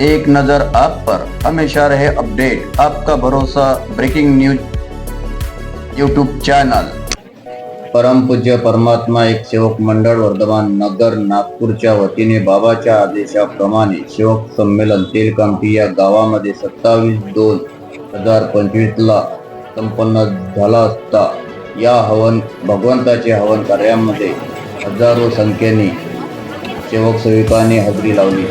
एक नजर आप पर। हमेशा रहे अपडेट। आपका भरोसा ब्रेकिंग न्यूज यूट्यूब चॅनल। परमपूज्य परमात्मा एक सेवक मंडळ वर्धमान नगर नागपूरच्या वतीने बाबाच्या आदेशाप्रमाणे सेवक संमेलन तेलकांती या गावामध्ये सत्तावीस दोन हजार पंचवीसला संपन्न झाला असता. या हवन भगवंताचे हवन कार्यामध्ये हजारो संख्येने सेवक सेविकांनी हजेरी लावली.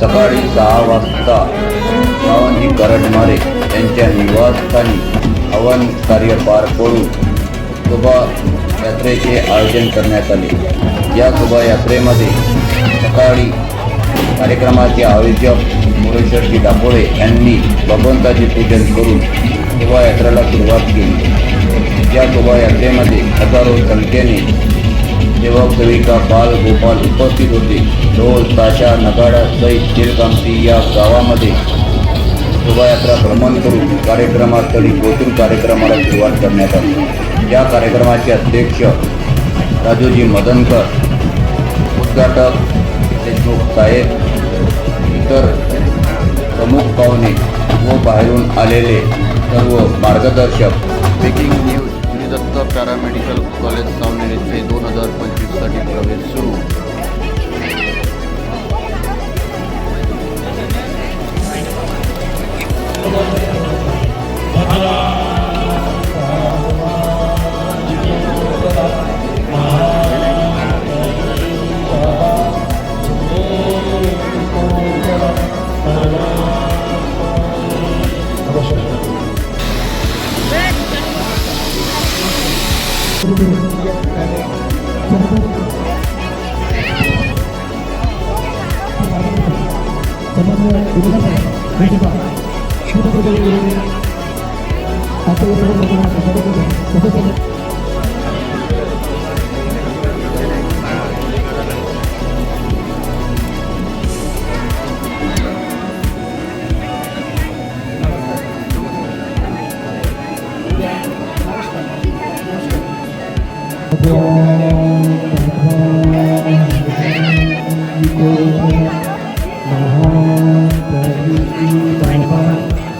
सकाळी सहा वाजता बावनजी करटमारे यांच्या निवासस्थानी हवन कार्य पार पडून शोभा यात्रेचे आयोजन करण्यात आले. या शोभायात्रेमध्ये सकाळी कार्यक्रमाचे आयोजक मुरेश्वरजी दापोळे यांनी भगवंताचे पूजन करून शोभायात्रेला सुरुवात केली. या शोभायात्रेमध्ये हजारो संख्येने सेवक सेविका बाल गोपाल उपस्थित होते ढोल ताशा नगाडा सहित तेलकामती या गावामध्ये शोभायात्रा भ्रमण करून कार्यक्रमास्थळी पोहोचून कार्यक्रमाला सुरुवात करण्यात आली. या कार्यक्रमाचे अध्यक्ष राजूजी मदनकर उद्घाटक देशमुख साहेब इतर प्रमुख पाहुणे व बाहेरून आलेले सर्व मार्गदर्शक breaking news Shridatta paramedical college सामने दोन हजार Rio Grande do Sul. 動かせないけば仕事というあっという間のことなんかそれこそお子様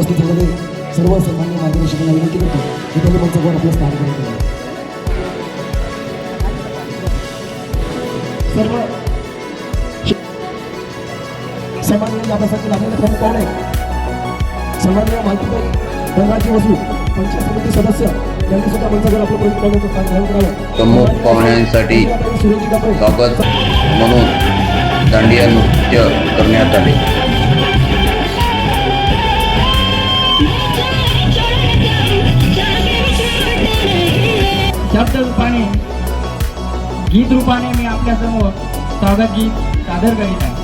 उपस्थित झालेले सर्व सन्मान्य मार्गदर्शकांना विनंती करतो की त्यांनी मंचावर आपलं स्थान. सर्व शि- सन्माननीय आपल्यासाठी लागलेले प्रमुख पाहुणे सन्माननीय माहिती धनराजी वसू पंचायत समिती सदस्य यांनी सुद्धा मंचावर आपलं प्रमुख पाहुण्याचं स्थान ग्रहण करावं. प्रमुख पाहुण्यांसाठी स्वागत म्हणून दांडिया नृत्य करण्यात आले. शब्द रूपाने गीत रूपाने मी आपल्यासमोर स्वागत गीत सादर करीत आहे.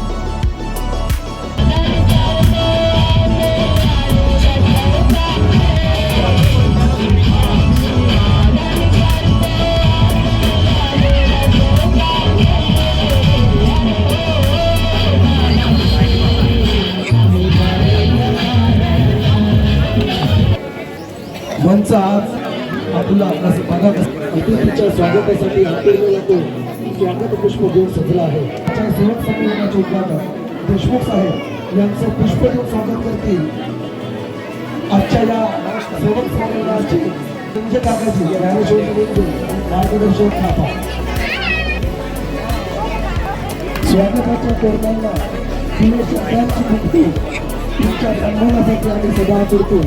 आपला कसं बघा अतिथीच्या स्वागतासाठी हातेरला जातो स्वागत पुष्प घेऊन सजला आहे. आजच्या सेवक संमेलनाचे उद्घाटक देशमुख साहेब यांचं पुष्प देऊन स्वागत करतील. आजच्या या सेवक संमेलनाची संजय काकाजी या ज्ञानेश्वरी मार्गदर्शक थापा स्वागताच्या तोरणांना तीन शब्दांची मुक्ती. तुमच्या सन्मानासाठी आम्ही सदा करतो.